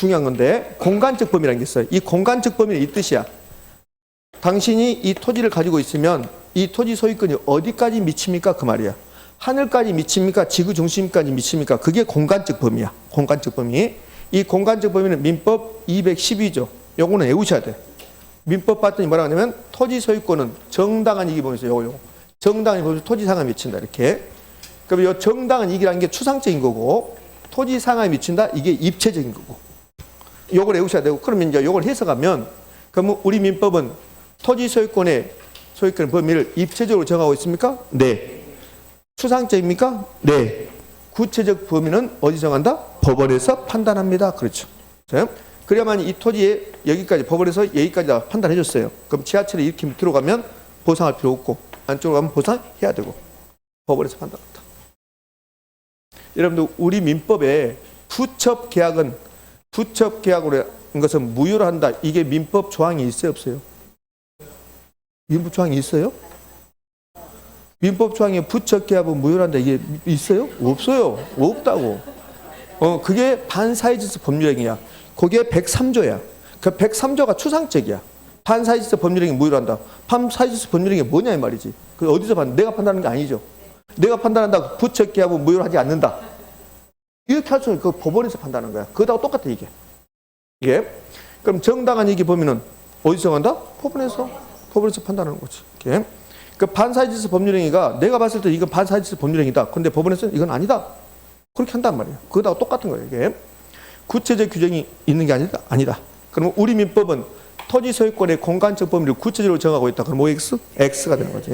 중요한 건데 공간적 범위라는 게 있어요. 이 공간적 범위는 이 뜻이야. 당신이 이 토지를 가지고 있으면 이 토지 소유권이 어디까지 미칩니까? 그 말이야. 하늘까지 미칩니까? 지구 중심까지 미칩니까? 그게 공간적 범위야. 공간적 범위. 이 공간적 범위는 민법 212조. 요거는 외우셔야 돼. 민법 봤더니 뭐라 하냐면 토지 소유권은 정당한 이익이 보면서 요거 요거. 정당한 이익이 보면서 토지 상하에 미친다. 이렇게. 그럼 요 정당한 이익이라는 게 추상적인 거고 토지 상하에 미친다. 이게 입체적인 거고. 요걸 외우셔야 되고 그러면 이제 요걸 해석하면 그러면 우리 민법은 토지 소유권의 소유권 범위를 입체적으로 정하고 있습니까? 네. 추상적입니까? 네. 구체적 범위는 어디 정한다? 법원에서 판단합니다. 그렇죠. 자, 그래야만 이 토지에 여기까지 법원에서 여기까지 다 판단해 줬어요. 그럼 지하철에 이렇게 들어가면 보상할 필요 없고 안쪽으로 가면 보상해야 되고 법원에서 판단한다. 여러분들 우리 민법에 부첩 계약은 부첩 계약으로 한 것은 무효로 한다. 이게 민법 조항이 있어요, 없어요? 민법 조항이 있어요? 민법 조항에 부첩 계약은 무효로 한다. 이게 있어요? 없어요. 없다고. 어, 그게 반사이즈스 법률행위야. 그게 103조야. 그 103조가 추상적이야. 반사이즈스 법률행위 무효로 한다. 반사이즈스 법률행위 뭐냐 이 말이지. 그 어디서 판? 내가 판단하는 게 아니죠. 내가 판단한다. 부첩 계약은 무효로 하지 않는다. 이렇게 할 수는 그 법원에서 판단하는 거야. 그거하고 똑같아 이게. 이게. 그럼 정당한 이익의 범위는 어디서 정한다? 법원에서. 법원에서 판단하는 거지. 이게. 그 반사이즈스 법률행위가 내가 봤을 때 이건 반사이즈스 법률행위다. 근데 법원에서는 이건 아니다. 그렇게 한단 말이야. 그거하고 똑같은 거예요. 이게. 구체적 규정이 있는 게 아니다. 아니다. 그러면 우리 민법은 토지 소유권의 공간적 범위를 구체적으로 정하고 있다. 그럼 OX? X가 되는 거죠.